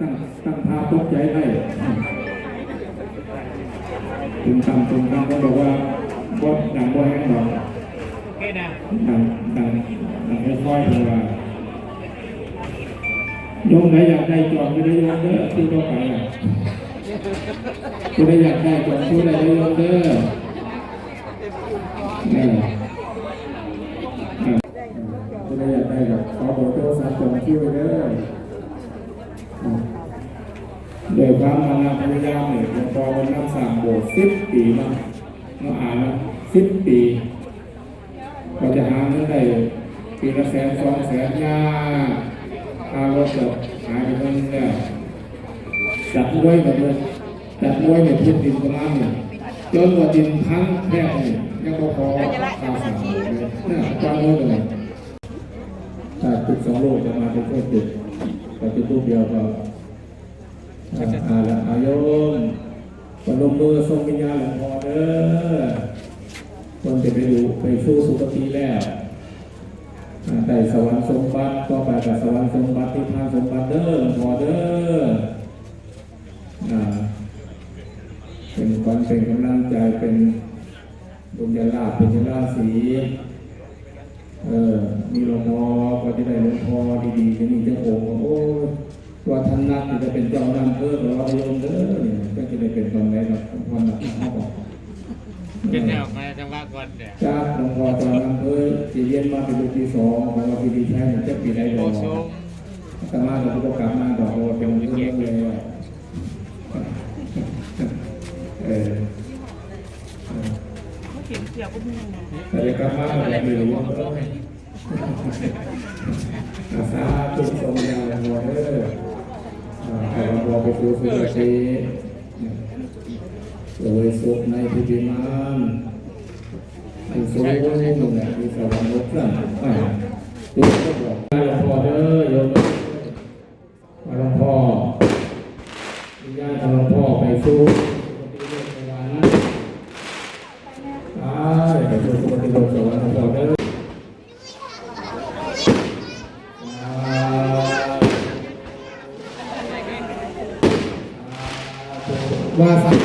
ตั้งตั้งพาตกใจให้ถึงคำถึงคำก็บอกว่าบดดังบดแห้งดอกโอเคนะดังดังดังค่อยๆเลยว่าโยมไหนอยากได้จองไม่ได้โยมเด้อที่เข้าไปอะผู้ใดอยากได้จองผู้ใดได้โยมเด้อนี่ผู้ใดอยากได้กับขอบอร์โทรศัพท์จองคิวไว้เด้อ โดยค วามานาพยายามเนี่ยหลวงพ่อวันนั่งสร้างโบสถ์สิบปีมาเมื่ออ่านมาสิบปีก็จะหาเงินได้ปีละแสนสองแสนยาค่ารถก็หายไปเงินแล้วจับดมวยแบบเลยจับดมวยเนี่ยพื้นดินประมาณเนี่ยจนว่าดินพังแค่เนี่ยยังก็พอข่าวสารเลยเนี่ยจำไว้เลยถ้าจุดสองโลกจะมาเป็นแค่จุดแต่จุดลูกเดียวก็ อาละอายมปนมมือทรงวิญญาณหลวงพ่อเด้อคนจะไปดูไปสู้สุคติแล้วอ่าได้สวรรค์สมบัติก็ไปกับสวรรค์สมบัติที่พานสมบัติเด้อหลวงพ่อเด้ออ่าเป็นขวัญเป็นกำลังใจเป็นบุญญาลาภเป็นญาลาสีเออมีหลวงพ่อก็จะได้หลวงพ่อดีๆจะมีเจ้าองค์โอ้ ยว่าท่านนักจะเป็นเจ้านำเพื่อหรือว่าโยมเด้อเนี่ยก็จะได้เป็นตอนไหนครับพรหนักเขาบอกเป็นแนวมาจังหวะก่อนเนี่ยจ้าหลวงพ่อตอนนำเพื่อที่เรียนมาเป็นปีที่สองของเราปีที่ใช้เนี่ยจะปีใดดโออกชมแต่มาเราก็กลับมาดอกเราเป็นเรื่องเลยว่าเออเขาเขียนเกี่ยกับมึงนะแต่กลับมาเราไม่รู้อาสาทุกสมยาหลวงพ่อ เด้ออ่าหลวงพ่อไปดูสุขติโดยสุขในพิธีมานอันสูงนู่นแหละมีสวรรค์รบกล้าไปดูก็บอกหลวงพ่อเด้อโยมหลวงพ่อญาติหลวงพ่อไปสู้ ว่าสัก